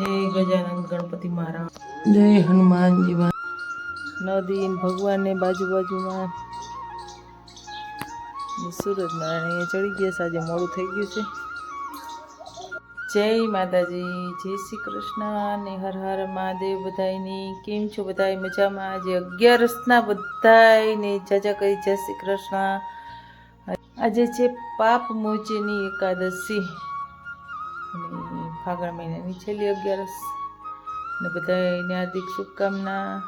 જય ગજાનંદ ગણપતિ મહારાજ. જય હનુમાનજી નદી ભગવાનને બાજુ બાજુમાં સૂરજનારાયણ ચડી ગયા છે. મોડું થઈ ગયું છે. જય માતાજી જય શ્રી કૃષ્ણ ને હર હર મહાદેવ બધાયની. કેમ છો બધાય? મજામાં? આજે અગિયારસના બધાયને જાજા કરી. જય શ્રી કૃષ્ણ. આજે છે પાપ મોચેની એકાદશી. ફાગણ મહિનાની છેલ્લી અગિયારસ. ને બધાને હાર્દિક શુભકામના.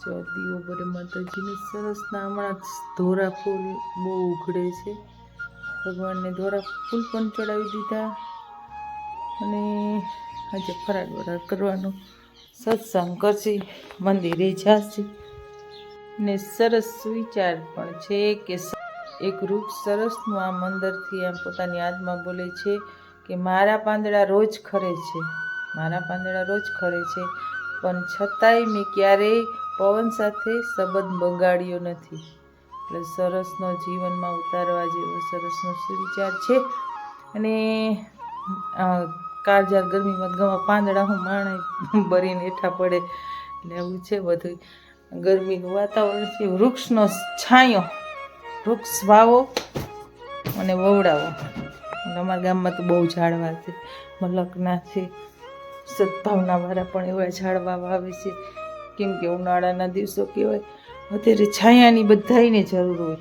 જો દીવો બરે માતાજીને સરસના હમણાં જ ધોરા ફૂલ બહુ ઉઘડે છે. ભગવાનને ધોરા ફૂલ પણ ચડાવી દીધા. અને આજે ફરાળ વરાળ કરવાનો સત્સંગ કરશે, મંદિરે જાશે. ને સરસ વિચાર પણ છે કે એક વૃક્ષ સરસનું આમ મંદરથી આમ પોતાની આત્મા બોલે છે. કે મારા પાંદડા રોજ ખરે છે. મારા પાંદડા રોજ ખરે છે. પણ છતાંય મેં ક્યારેય પવન સાથે સંબંધ બગાડ્યો નથી. એટલે સરસનો જીવનમાં ઉતારવા જેવો સરસનો સુવિચાર છે. અને કાળજાર ગરમીમાં ગમા પાંદડા હું માણે ભરીને હેઠા પડે. એટલે એવું છે બધું ગરમીનું વાતાવરણ છે. વૃક્ષનો છાંયો. વૃક્ષ વાવો અને વવડાવો. અમારા ગામમાં તો બહુ ઝાડવા છે, મલકના છે સદભાવનાવાળા પણ એવા ઝાડવા વાવે છે. કેમ કે ઉનાળાના દિવસો કહેવાય, અત્યારે છાયાની બધાને જરૂર હોય.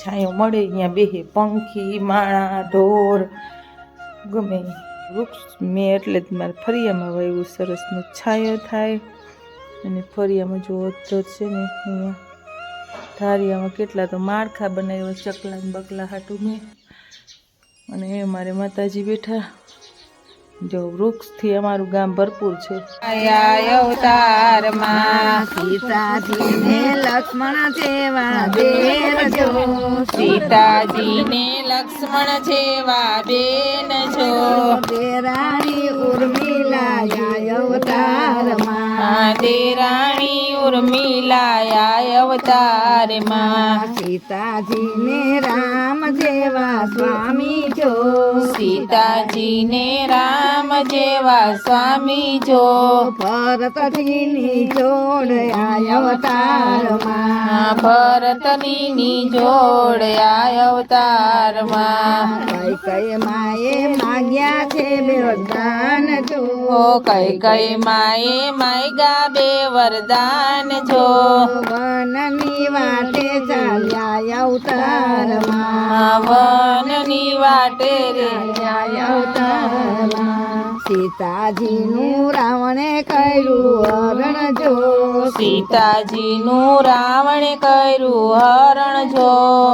છાંયો મળે, અહીંયા બેહે, પંખી માણા ઢોર, ગમે વૃક્ષ, મેં એટલે જ મારે ફરિયામાં વાવ્યું સરસનો છાંયો થાય. અને ફરિયામાં જો તો છે ને, અહીંયા ધારિયામાં કેટલા તો માળખા બનાવ્યા ચકલા બકલા હાટું મેં. અને મારે માતાજી બેઠા. જો વૃક્ષથી અમારું ગામ ભરપૂર છે. સીતાજીને લક્ષ્મણ જેવા દેવજો સીતાજીને લક્ષ્મણ જેવા બેન જો. દેરાણી ઉર્મિલા અવતારમાં. દેરાણી ઉર્મિલાયા અવતારમાં. સીતાજીને રામ જેવા સ્વામી જો સીતાજીને રામ જેવા સ્વામી જો ભરતજીની જોડ અવતારમાં. ભરતની જોડ અવતારમાં. કઈ કઈ માએ માગ્યા છે બે વરદાન જો કઈ કઈ માએ માગ્યા બે વરદાન જો. વનની વાટે ચાલ્યા અવતારમાં. વનની વાટે રે. સીતાજીનું રાવણે કર્યું હરણ જો સીતાજીનું રાવણે કર્યું હરણ જો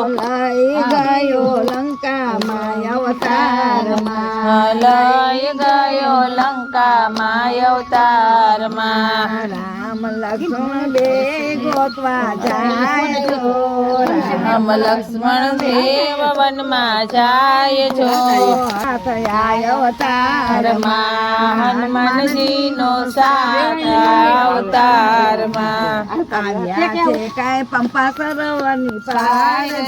લઈ ગયો લંકામાં અવતારમાં. લઈ ગયો લંકામાં અવતારમાં. રામ લક્ષ્મણ બે ગોતવા જાય છો રામ લક્ષ્મણ દેવ વનમાં જાય છો અવતારમાં હનુમાનજીનો સાથ અવતારમાં. આવ્યા છે કાંઈ પંપા સરોવરની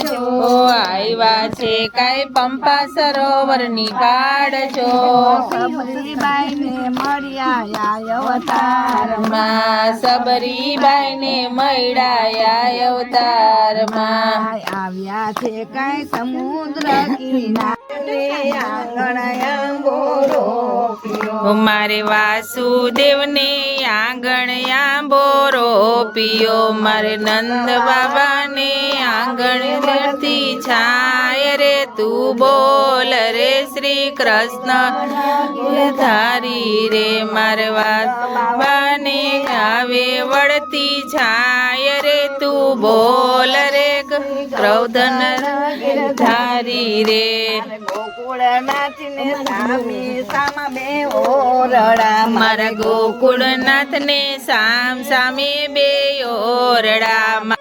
જો. ઓ આવ્યા છે કઈ પંપા સરોવરની પાડ છો સબરીબાઈ ને મળ્યા અવતારમાં. સબરીબાઈ ને સબરીબાઈને મળ્યા અવતારમાં. આવ્યા છે કાંઈ સમુદ્ર કિનારે મારે વાસુદેવને આંગણ આંબો રોપ્યો મારે નંદ બાબાને રે તું બોલ રે શ્રી કૃષ્ણ ધારી રે મારવા બને આવે વળતી છાય રે. તું બોલ રે ક્રોધન ધારી રે ગોકુળનાથને સામે સામા બે ઓરડા.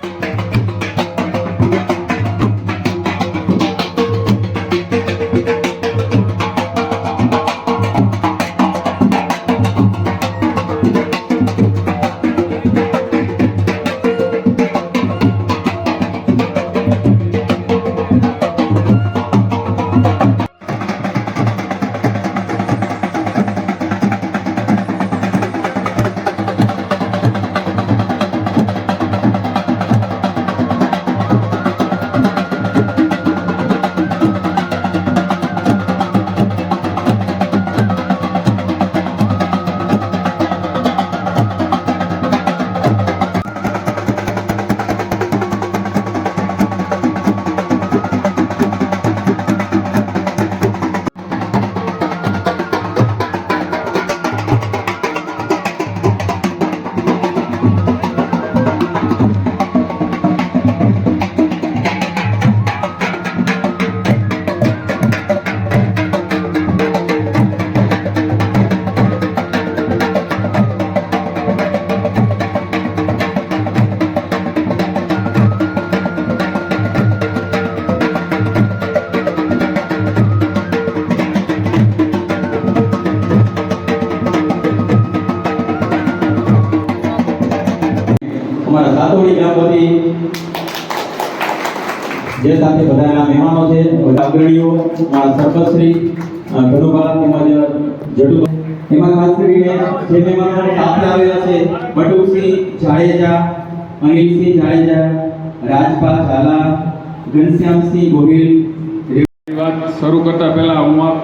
બે ઓરડામાં જે સાથે બધાના મહેમાનો છે અગ્રણીઓ સરપંચશ્રી અ, તેમજ જડુ એમાં ખાસ કરીને જે મહેમાનો સાથે આવેલા છે બટુકસિંહ જાડેજા અનિલસિંહ જાડેજા રાજપા ઝાલા ઘનશ્યામસિંહ ગોહિલ વાત શરૂ કરતા પહેલા હું આપ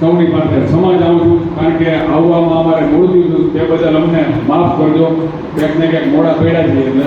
સૌની પાસે ક્ષમા જાઉં છું કારણ કે આવવામાં અમારે મોડું થયું તે બદલ અમને માફ કરજો. ક્યાંક ને ક્યાંક મોડા પડ્યા છીએ એટલે